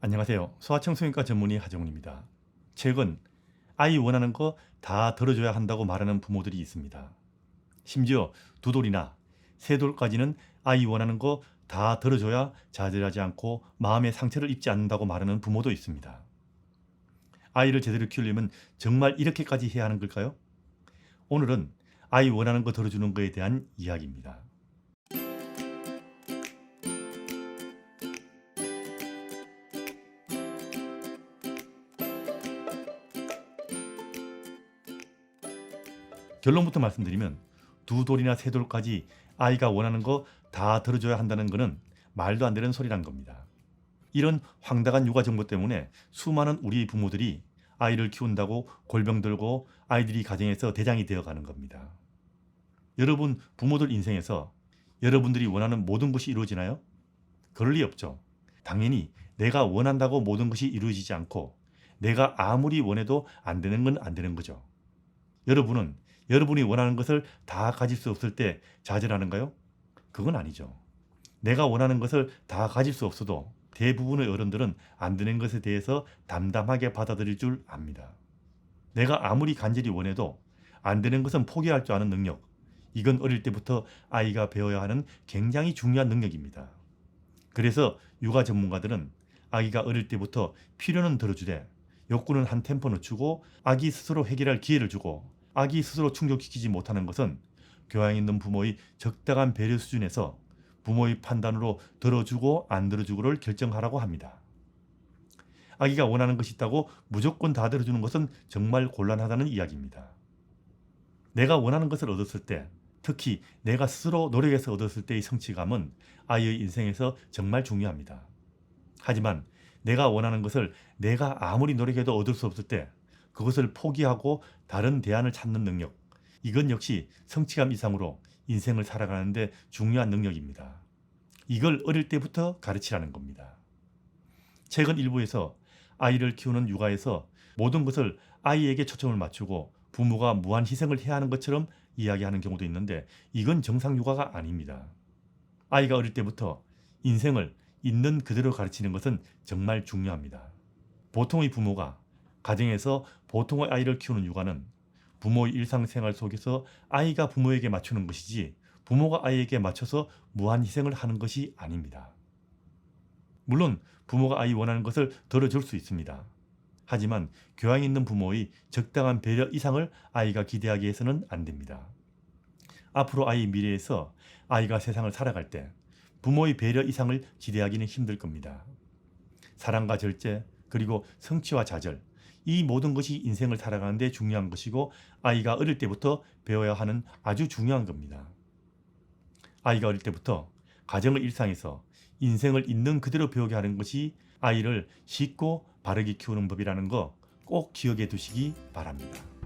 안녕하세요. 소아청소년과 전문의 하정훈입니다. 최근 아이 원하는 거 다 들어줘야 한다고 말하는 부모들이 있습니다. 심지어 두 돌이나 세 돌까지는 아이 원하는 거 다 들어줘야 좌절하지 않고 마음의 상처를 입지 않는다고 말하는 부모도 있습니다. 아이를 제대로 키우려면 정말 이렇게까지 해야 하는 걸까요? 오늘은 아이 원하는 거 들어주는 거에 대한 이야기입니다. 결론부터 말씀드리면 두 돌이나 세 돌까지 아이가 원하는 거 다 들어줘야 한다는 것은 말도 안 되는 소리란 겁니다. 이런 황당한 육아 정보 때문에 수많은 우리 부모들이 아이를 키운다고 골병 들고 아이들이 가정에서 대장이 되어 가는 겁니다. 여러분 부모들 인생에서 여러분들이 원하는 모든 것이 이루어지나요? 그럴 리 없죠. 당연히 내가 원한다고 모든 것이 이루어지지 않고 내가 아무리 원해도 안 되는 건 안 되는 거죠. 여러분은 여러분이 원하는 것을 다 가질 수 없을 때 좌절하는가요? 그건 아니죠. 내가 원하는 것을 다 가질 수 없어도 대부분의 어른들은 안 되는 것에 대해서 담담하게 받아들일 줄 압니다. 내가 아무리 간절히 원해도 안 되는 것은 포기할 줄 아는 능력. 이건 어릴 때부터 아이가 배워야 하는 굉장히 중요한 능력입니다. 그래서 육아 전문가들은 아기가 어릴 때부터 필요는 들어주되 욕구는 한 템포 늦추고 아기 스스로 해결할 기회를 주고 아기 스스로 충족시키지 못하는 것은 교양 있는 부모의 적당한 배려 수준에서 부모의 판단으로 들어주고 안 들어주고를 결정하라고 합니다. 아기가 원하는 것이 있다고 무조건 다 들어주는 것은 정말 곤란하다는 이야기입니다. 내가 원하는 것을 얻었을 때, 특히 내가 스스로 노력해서 얻었을 때의 성취감은 아이의 인생에서 정말 중요합니다. 하지만 내가 원하는 것을 내가 아무리 노력해도 얻을 수 없을 때 그것을 포기하고 다른 대안을 찾는 능력. 이건 역시 성취감 이상으로 인생을 살아가는데 중요한 능력입니다. 이걸 어릴 때부터 가르치라는 겁니다. 최근 일부에서 아이를 키우는 육아에서 모든 것을 아이에게 초점을 맞추고 부모가 무한 희생을 해야 하는 것처럼 이야기하는 경우도 있는데 이건 정상 육아가 아닙니다. 아이가 어릴 때부터 인생을 있는 그대로 가르치는 것은 정말 중요합니다. 보통의 부모가 가정에서 보통의 아이를 키우는 육아는 부모의 일상생활 속에서 아이가 부모에게 맞추는 것이지 부모가 아이에게 맞춰서 무한 희생을 하는 것이 아닙니다. 물론 부모가 아이 원하는 것을 들어줄 수 있습니다. 하지만 교양 있는 부모의 적당한 배려 이상을 아이가 기대하기 해서는 안 됩니다. 앞으로 아이 미래에서 아이가 세상을 살아갈 때 부모의 배려 이상을 기대하기는 힘들 겁니다. 사랑과 절제, 그리고 성취와 좌절, 이 모든 것이 인생을 살아가는데 중요한 것이고 아이가 어릴 때부터 배워야 하는 아주 중요한 겁니다. 아이가 어릴 때부터 가정의 일상에서 인생을 있는 그대로 배우게 하는 것이 아이를 쉽고 바르게 키우는 법이라는 거 꼭 기억해 두시기 바랍니다.